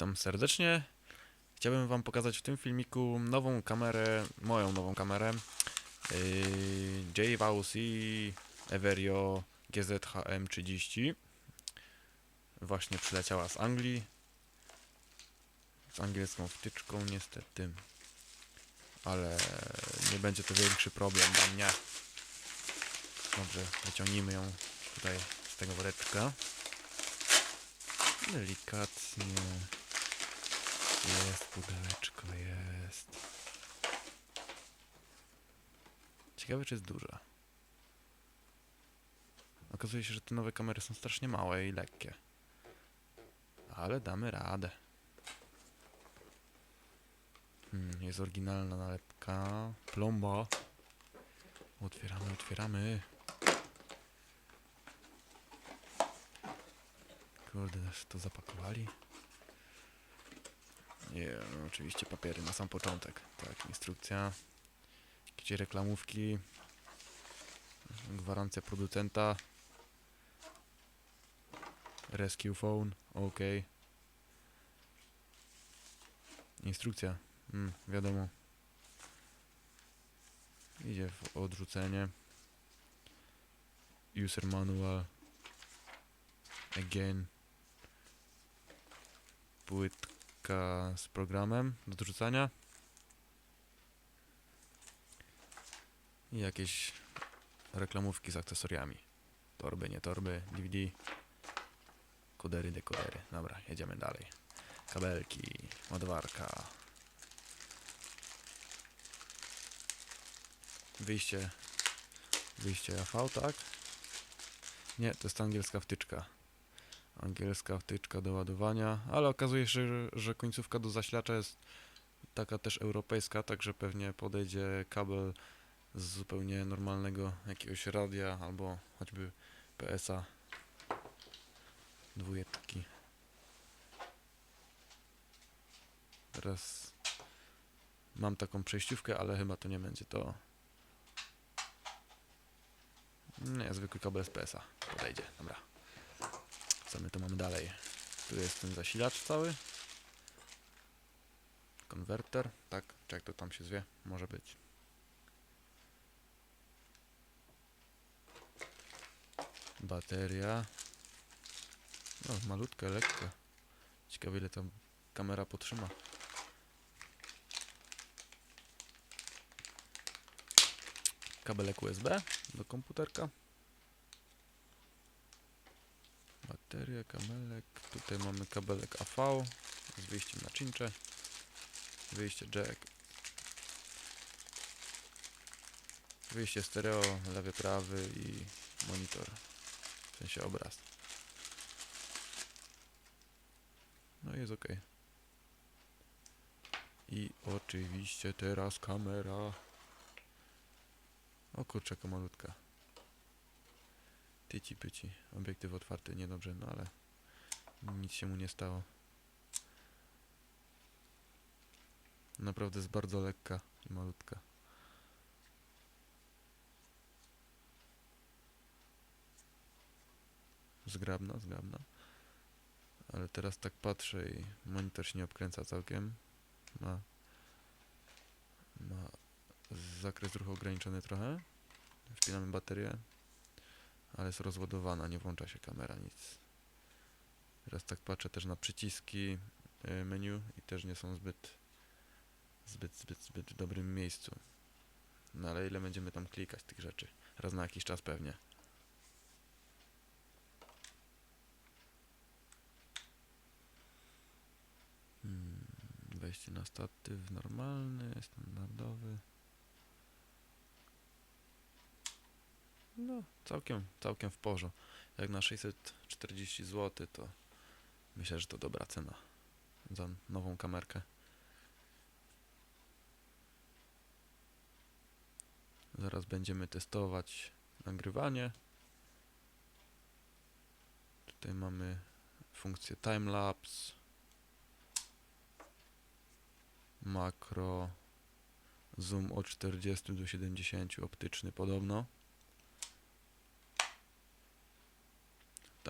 Witam serdecznie. Chciałbym Wam pokazać w tym filmiku nową kamerę, moją nową kamerę yy, JVC Everio GZHM30. Właśnie przyleciała z Anglii. Z angielską wtyczką niestety. Ale nie będzie to większy problem dla mnie. Dobrze, wyciągnijmy ją tutaj z tego woreczka. Delikatnie. Jest pudełeczko, jest. Ciekawe, czy jest duża. Okazuje się, że te nowe kamery są strasznie małe i lekkie. Ale damy radę. Hmm, jest oryginalna nalepka. Plomba. Otwieramy, otwieramy. Kurde, to zapakowali. Nie, no oczywiście papiery na sam początek. Tak, instrukcja. Jakieś reklamówki. Gwarancja producenta. Rescue phone, ok. Instrukcja, mm, wiadomo. Idzie w odrzucenie. User manual. Again. Płytka z programem do odrzucania. I jakieś reklamówki z akcesoriami. Torby, nie torby, DVD. Kodery, dekodery. Dobra, jedziemy dalej. Kabelki, ładowarka. Wyjście. Wyjście AV, tak? Nie, to jest angielska wtyczka. Angielska wtyczka do ładowania, ale okazuje się, że, że końcówka do zasilacza jest taka też europejska, także pewnie podejdzie kabel z zupełnie normalnego jakiegoś radia albo choćby PSA dwójeczki. Teraz mam taką przejściówkę, ale chyba to nie będzie to. Nie, zwykły kabel z PSA podejdzie, dobra. Co my tu mamy dalej? Tu jest ten zasilacz cały. Konwerter, tak, czy jak to tam się zwie, może być. Bateria. No, malutka, lekka. Ciekawe ile tam kamera potrzyma. Kabelek USB do komputerka. Kabelek. Tutaj mamy kabelek AV z wyjściem na czyncze. Wyjście jack. Wyjście stereo, lewy, prawy i monitor. W sensie obraz. No jest ok. I oczywiście teraz kamera. O kurczę, malutka. Tyci pyci. Obiektyw otwarty, niedobrze, no ale nic się mu nie stało. Naprawdę jest bardzo lekka i malutka. Zgrabna, zgrabna. Ale teraz tak patrzę i monitor się nie obkręca całkiem. Ma, ma zakres ruchu ograniczony trochę. Wpinamy baterię. Ale jest rozładowana, nie włącza się kamera, nic. Teraz tak patrzę też na przyciski y, menu i też nie są zbyt zbyt, zbyt, zbyt w dobrym miejscu. No ale ile będziemy tam klikać tych rzeczy? Raz na jakiś czas pewnie. Hmm, wejście na statyw normalny, standardowy. No, całkiem, całkiem w porządku. Jak na 640 zł, to myślę, że to dobra cena za nową kamerkę. Zaraz będziemy testować nagrywanie. Tutaj mamy funkcję timelapse, makro, zoom od 40 do 70 optyczny podobno.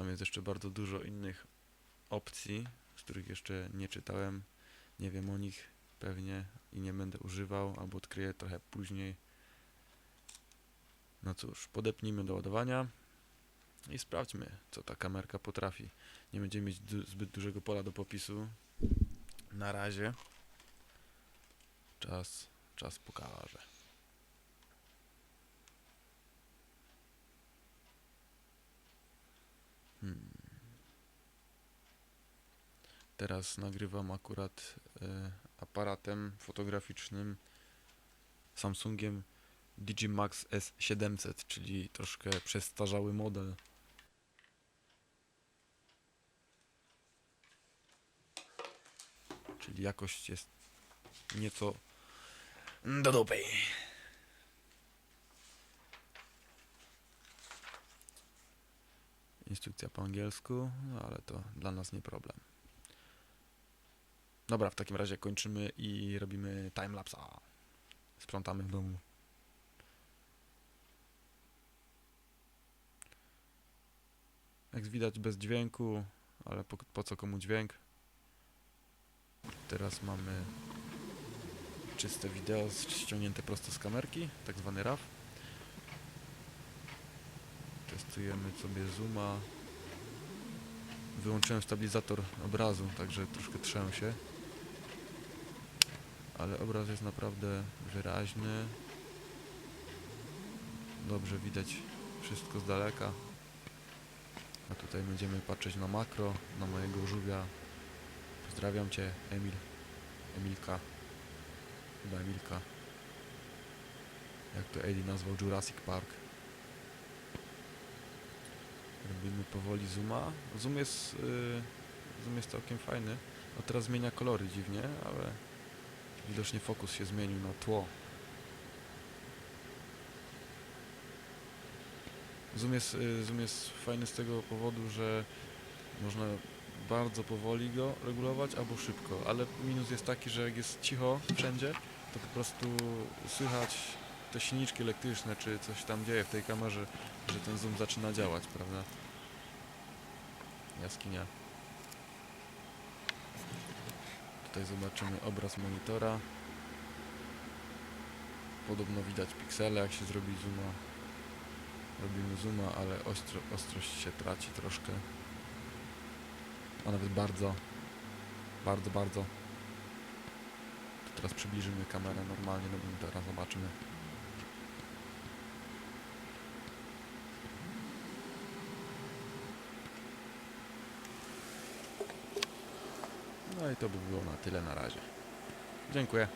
Tam jest jeszcze bardzo dużo innych opcji, z których jeszcze nie czytałem. Nie wiem o nich pewnie i nie będę używał, albo odkryję trochę później. No cóż, podepnijmy do ładowania i sprawdźmy, co ta kamerka potrafi. Nie będziemy mieć du zbyt dużego pola do popisu. Na razie. Czas, czas pokaże. Hmm. Teraz nagrywam akurat e, aparatem fotograficznym Samsungiem Digimax S700, czyli troszkę przestarzały model. Czyli jakość jest nieco do dupy. Instrukcja po angielsku, no ale to dla nas nie problem. Dobra, w takim razie kończymy i robimy timelapsa. Sprzątamy w domu. Jak widać bez dźwięku, ale po, po co komu dźwięk? Teraz mamy czyste wideo ściągnięte prosto z kamerki, tak zwany RAW. Testujemy sobie zooma. Wyłączyłem stabilizator obrazu, także troszkę trzę się. Ale obraz jest naprawdę wyraźny. Dobrze widać wszystko z daleka. A tutaj będziemy patrzeć na makro, na mojego żółwia. Pozdrawiam Cię, Emil. Emilka. Chyba Emilka. Jak to Eddie nazwał Jurassic Park. Robimy powoli zooma. Zoom jest, yy, zoom jest całkiem fajny. A teraz zmienia kolory dziwnie, ale widocznie fokus się zmienił na tło. Zoom jest, y, zoom jest fajny z tego powodu, że można bardzo powoli go regulować albo szybko, ale minus jest taki, że jak jest cicho wszędzie, to po prostu słychać te silniczki elektryczne, czy coś tam dzieje w tej kamerze, że ten zoom zaczyna działać, prawda? Jaskinia. Tutaj zobaczymy obraz monitora. Podobno widać piksele, jak się zrobi zooma. Robimy zooma, ale ostro, ostrość się traci troszkę. A nawet bardzo. Bardzo, bardzo. To teraz przybliżymy kamerę normalnie do monitora, zobaczymy. No i to by było na tyle na razie. Dziękuję.